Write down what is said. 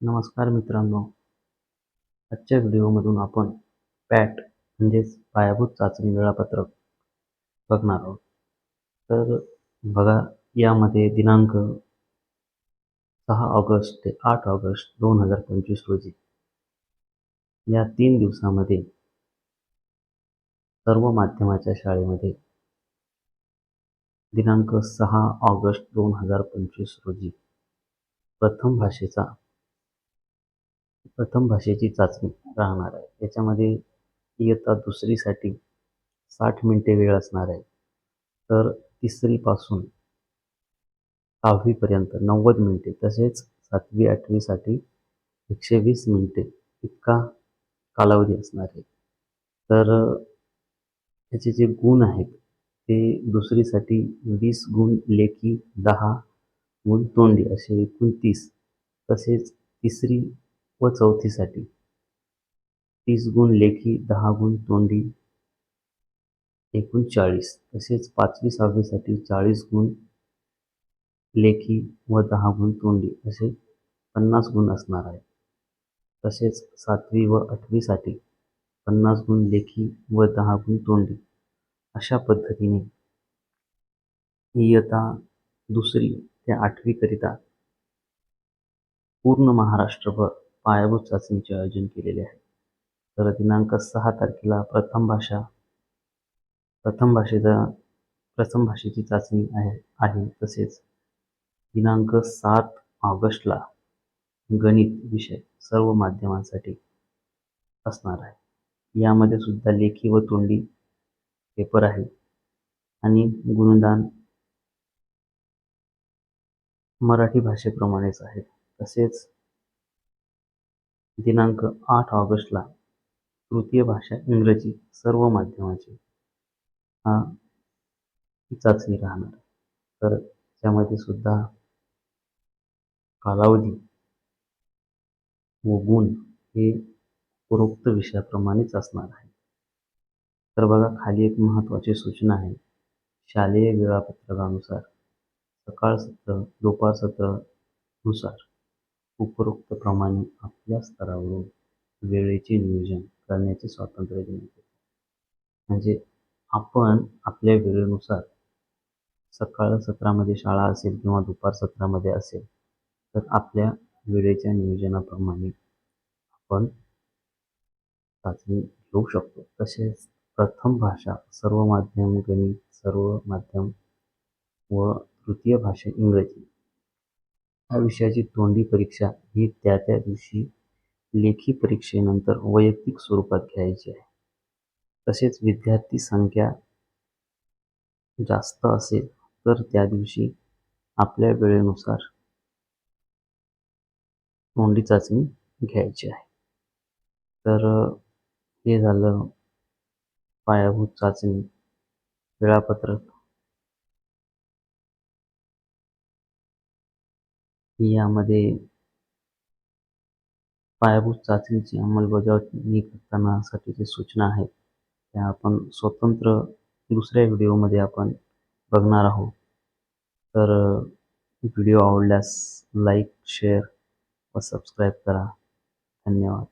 नमस्कार मित्रांनो. आजच्या व्हिडिओमधून आपण पॅट म्हणजेच पायाभूत चाचणी वेळापत्रक बघणार आहोत. तर बघा यामध्ये दिनांक सहा ऑगस्ट ते आठ ऑगस्ट दोन हजार पंचवीस रोजी या तीन दिवसामध्ये सर्व माध्यमाच्या शाळेमध्ये दिनांक सहा ऑगस्ट दोन हजार पंचवीस रोजी प्रथम भाषेचा प्रथम भाषेची चाचणी राहणार आहे. याच्यामध्ये इयत्ता दुसरीसाठी साठ मिनटे वेळ असणार आहे. तर तिसरीपासून सहावीपर्यंत नव्वद मिनटे तसेच सातवी आठवीसाठी एकशे वीस मिनटे इतका कालावधी असणार आहे. तर त्याचे जे गुण आहेत ते दुसरीसाठी वीस गुण लेखी दहा गुण तोंडी असे एकूण तीस तसेच तिसरी व चौथीसाठी. तीस गुण लेखी दहा गुण तोंडी एकूण चाळीस तसेच पाचवी सहावीसाठी चाळीस गुण लेखी व दहा गुण तोंडी असे पन्नास गुण असणार आहे तसेच सातवी व आठवीसाठी पन्नास गुण लेखी व दहा गुण तोंडी. अशा पद्धतीने इयता दुसरी ते आठवीकरिता पूर्ण महाराष्ट्रभर पायाभूत चाचणीचे आयोजन केलेले आहे. तर दिनांक सहा तारखेला प्रथम भाषा प्रथम भाषेचा प्रथम भाषेची चाचणी आहे आहे. तसेच दिनांक सात ऑगस्टला गणित विषय सर्व माध्यमांसाठी असणार आहे. यामध्ये सुद्धा लेखी व तोंडी पेपर आहे आणि गुणदान मराठी भाषेप्रमाणेच आहे. तसेच दिनांक आठ ऑगस्टला तृतीय भाषा इंग्रजी सर्व माध्यमाची हा चाचणी राहणार. तर त्यामध्ये सुद्धा कालावधी व गुण हे उपरोक्त विषयाप्रमाणेच असणार आहे. तर बघा खाली एक महत्त्वाची सूचना आहे. शालेय वेळापत्रकानुसार सकाळ सत्र दुपार सत्रानुसार उपरोक्तप्रमाणे आपल्या स्तरावरून वेळेचे नियोजन करण्याचे स्वातंत्र्य देण्यात येते. म्हणजे आपण आपल्या वेळेनुसार सकाळ सत्रामध्ये शाळा असेल किंवा दुपार सत्रामध्ये असेल तर आपल्या वेळेच्या नियोजनाप्रमाणे आपण चाचणी घेऊ शकतो. तसेच प्रथम भाषा सर्व माध्यम गणित सर्व माध्यम व तृतीय भाषा इंग्रजी या विषयाची तोंडी परीक्षा ही त्या त्या दिवशी लेखी परीक्षेनंतर वैयक्तिक स्वरूपात घ्यायची आहे. तसेच विद्यार्थी संख्या जास्त असेल तर त्या दिवशी आपल्या वेळेनुसार तोंडी चाचणी घ्यायची आहे. तर हे झालं पायाभूत चाचणी वेळापत्रक यामध्ये पायाभूत चाचणीची अंमलबजावणी करतानासाठीची सूचना आहेत त्या आपण स्वतंत्र दुसऱ्या व्हिडिओमध्ये आपण बघणार आहोत. तर व्हिडिओ आवडल्यास लाईक शेअर व सबस्क्राईब करा. धन्यवाद.